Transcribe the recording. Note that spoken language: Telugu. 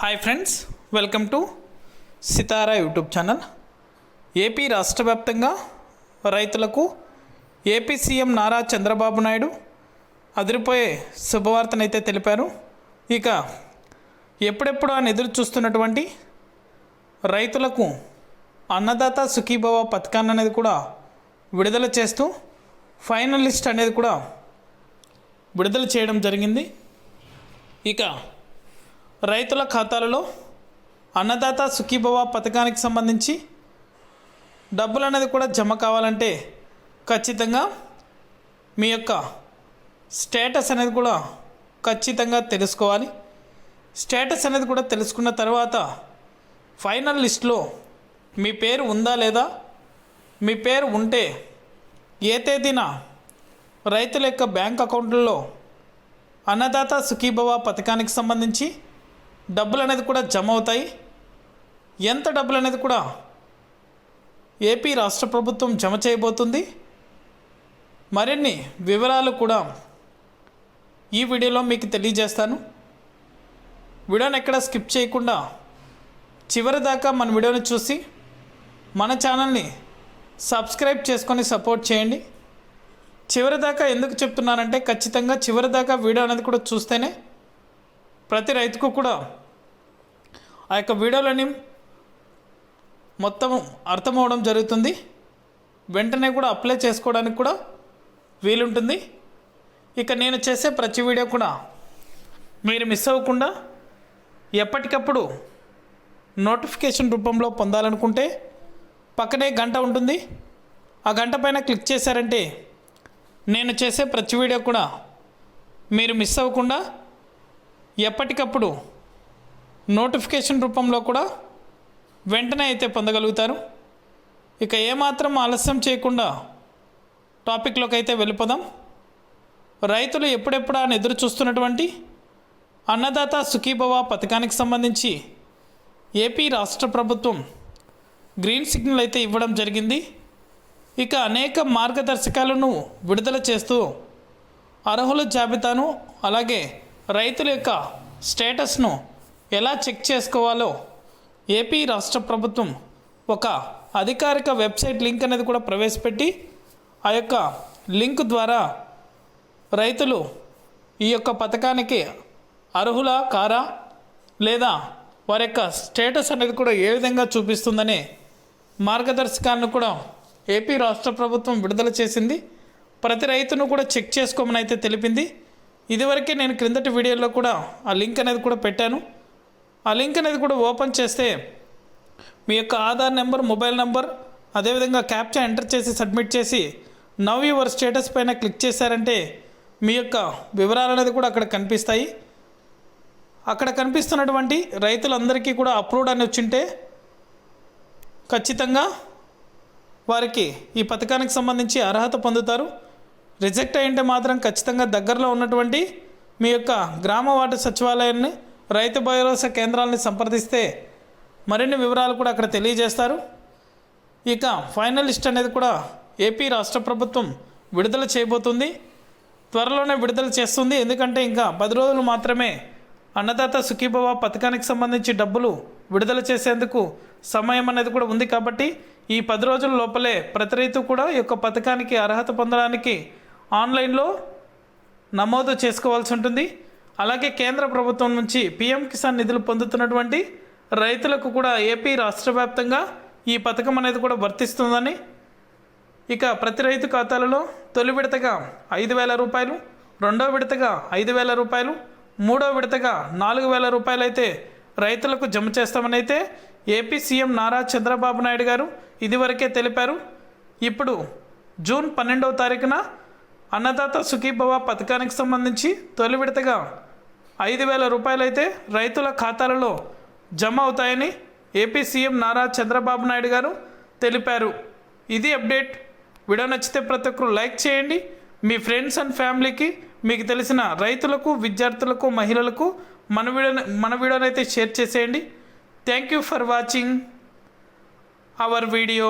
Hi friends welcome to Sitara YouTube channel AP రాష్ట్ర వ్యాప్తంగా రైతులకు ఏపీ సీఎం నారా చంద్రబాబు నాయుడు అదిరిపోయే శుభవార్తనైతే తెలిపారు. ఇక ఎప్పుడెప్పుడు అని ఎదురు చూస్తున్నటువంటి రైతులకు అన్నదాత సుఖీభవ పథకాన్ని అనేది కూడా విడుదల చేస్తూ ఫైనల్ లిస్ట్ అనేది కూడా విడుదల చేయడం జరిగింది. ఇక రైతుల ఖాతాలలో అన్నదాత సుఖీభవ పథకానికి సంబంధించి డబ్బులు అనేది కూడా జమ కావాలంటే ఖచ్చితంగా మీ యొక్క స్టేటస్ అనేది కూడా ఖచ్చితంగా తెలుసుకోవాలి. స్టేటస్ అనేది కూడా తెలుసుకున్న తర్వాత ఫైనల్ లిస్ట్లో మీ పేరు ఉందా లేదా మీ పేరు ఉంటే ఏ తేదీన రైతుల యొక్క బ్యాంక్ అకౌంట్లలో అన్నదాత సుఖీభవ పథకానికి సంబంధించి డబ్బులు అనేది కూడా జమ అవుతాయి ఎంత డబ్బులు అనేది కూడా ఏపీ రాష్ట్ర ప్రభుత్వం జమ చేయబోతుంది. మరిన్ని వివరాలు కూడా ఈ వీడియోలో మీకు తెలియజేస్తాను. వీడియోని ఎక్కడ స్కిప్ చేయకుండా చివరి దాకా మన వీడియోని చూసి మన ఛానల్ని సబ్స్క్రైబ్ చేసుకొని సపోర్ట్ చేయండి. చివరి దాకా ఎందుకు చెప్తున్నానంటే ఖచ్చితంగా చివరి దాకా వీడియో అనేది కూడా చూస్తేనే ప్రతి రైతుకు కూడా ఆ యొక్క వీడియోలని మొత్తం అర్థమవడం జరుగుతుంది. వెంటనే కూడా అప్లై చేసుకోవడానికి కూడా వీలుంటుంది. ఇక నేను చేసే ప్రతి వీడియో కూడా మీరు మిస్ అవ్వకుండా ఎప్పటికప్పుడు నోటిఫికేషన్ రూపంలో పొందాలనుకుంటే పక్కనే గంట ఉంటుంది. ఆ గంట పైన క్లిక్ చేశారంటే నేను చేసే ప్రతి వీడియో కూడా మీరు మిస్ అవ్వకుండా ఎప్పటికప్పుడు నోటిఫికేషన్ రూపంలో కూడా వెంటనే అయితే పొందగలుగుతారు. ఇక ఏమాత్రం ఆలస్యం చేయకుండా టాపిక్లోకి అయితే వెళ్ళిపోదాం. రైతులు ఎప్పుడెప్పుడా అని ఎదురు చూస్తున్నటువంటి అన్నదాత సుఖీభవ పథకానికి సంబంధించి ఏపీ రాష్ట్ర ప్రభుత్వం గ్రీన్ సిగ్నల్ అయితే ఇవ్వడం జరిగింది. ఇక అనేక మార్గదర్శకాలను విడుదల చేస్తూ అర్హుల జాబితాను అలాగే రైతుల యొక్క స్టేటస్ను ఎలా చెక్ చేసుకోవాలో? ఏపీ రాష్ట్ర ప్రభుత్వం ఒక అధికారిక వెబ్సైట్ లింక్ అనేది కూడా ప్రవేశపెట్టి ఆ యొక్క లింక్ ద్వారా రైతులు ఈ యొక్క పథకానికి అర్హులా కారా? లేదా వారి యొక్క స్టేటస్ అనేది కూడా ఏ విధంగా చూపిస్తుందనే మార్గదర్శకాలను కూడా ఏపీ రాష్ట్ర ప్రభుత్వం విడుదల చేసింది. ప్రతి రైతును కూడా చెక్ చేసుకోమని అయితే తెలిపింది. ఇదివరకే నేను క్రిందటి వీడియోలో కూడా ఆ లింక్ అనేది కూడా పెట్టాను. ఆ లింక్ అనేది కూడా ఓపెన్ చేస్తే మీ యొక్క ఆధార్ నెంబర్ మొబైల్ నెంబర్ అదేవిధంగా క్యాప్చా ఎంటర్ చేసి సబ్మిట్ చేసి నవ్ యువర్ స్టేటస్ పైన క్లిక్ చేశారంటే మీ యొక్క వివరాలు అనేది కూడా అక్కడ కనిపిస్తాయి. అక్కడ కనిపిస్తున్నటువంటి రైతులందరికీ కూడా అప్రూవ్డ్ అని వచ్చింటే ఖచ్చితంగా వారికి ఈ పథకానికి సంబంధించి అర్హత పొందుతారు. రిజెక్ట్ అయ్యింటే మాత్రం ఖచ్చితంగా దగ్గరలో ఉన్నటువంటి మీ యొక్క గ్రామ వార్డు సచివాలయాన్ని రైతు భరోసా కేంద్రాలని సంప్రదిస్తే మరిన్ని వివరాలు కూడా అక్కడ తెలియజేస్తారు. ఇక ఫైనల్ లిస్ట్ అనేది కూడా ఏపీ రాష్ట్ర ప్రభుత్వం విడుదల చేయబోతుంది. త్వరలోనే విడుదల చేస్తుంది. ఎందుకంటే ఇంకా పది రోజులు మాత్రమే అన్నదాత సుఖీభవ పథకానికి సంబంధించి డబ్బులు విడుదల చేసేందుకు సమయం అనేది కూడా ఉంది కాబట్టి ఈ పది రోజుల లోపలే ప్రతి రైతు కూడా ఈ యొక్క పథకానికి అర్హత పొందడానికి ఆన్లైన్లో నమోదు చేసుకోవాల్సి ఉంటుంది. అలాగే కేంద్ర ప్రభుత్వం నుంచి పీఎం కిసాన్ నిధులు పొందుతున్నటువంటి రైతులకు కూడా ఏపీ రాష్ట్ర వ్యాప్తంగా ఈ పథకం అనేది కూడా వర్తిస్తుందని. ఇక ప్రతి రైతు ఖాతాలలో తొలి విడతగా ఐదు వేల రూపాయలు రెండో విడతగా ఐదు వేల రూపాయలు మూడో విడతగా నాలుగు వేల రూపాయలు అయితే రైతులకు జమ చేస్తామని అయితే ఏపీ సీఎం నారా చంద్రబాబు నాయుడు గారు ఇదివరకే తెలిపారు. ఇప్పుడు జూన్ పన్నెండవ తారీఖున అన్నదాత సుఖీభవ పథకానికి సంబంధించి తొలి విడతగా ఐదు వేల రూపాయలైతే రైతుల ఖాతాలలో జమ అవుతాయని ఏపీ సీఎం నారా చంద్రబాబు నాయుడు గారు తెలిపారు. ఇది అప్డేట్. వీడియో నచ్చితే ప్రతి ఒక్కరు లైక్ చేయండి. మీ ఫ్రెండ్స్ అండ్ ఫ్యామిలీకి మీకు తెలిసిన రైతులకు విద్యార్థులకు మహిళలకు మన వీడియో మన వీడియోని అయితే షేర్ చేసేయండి. Thank you for watching our video.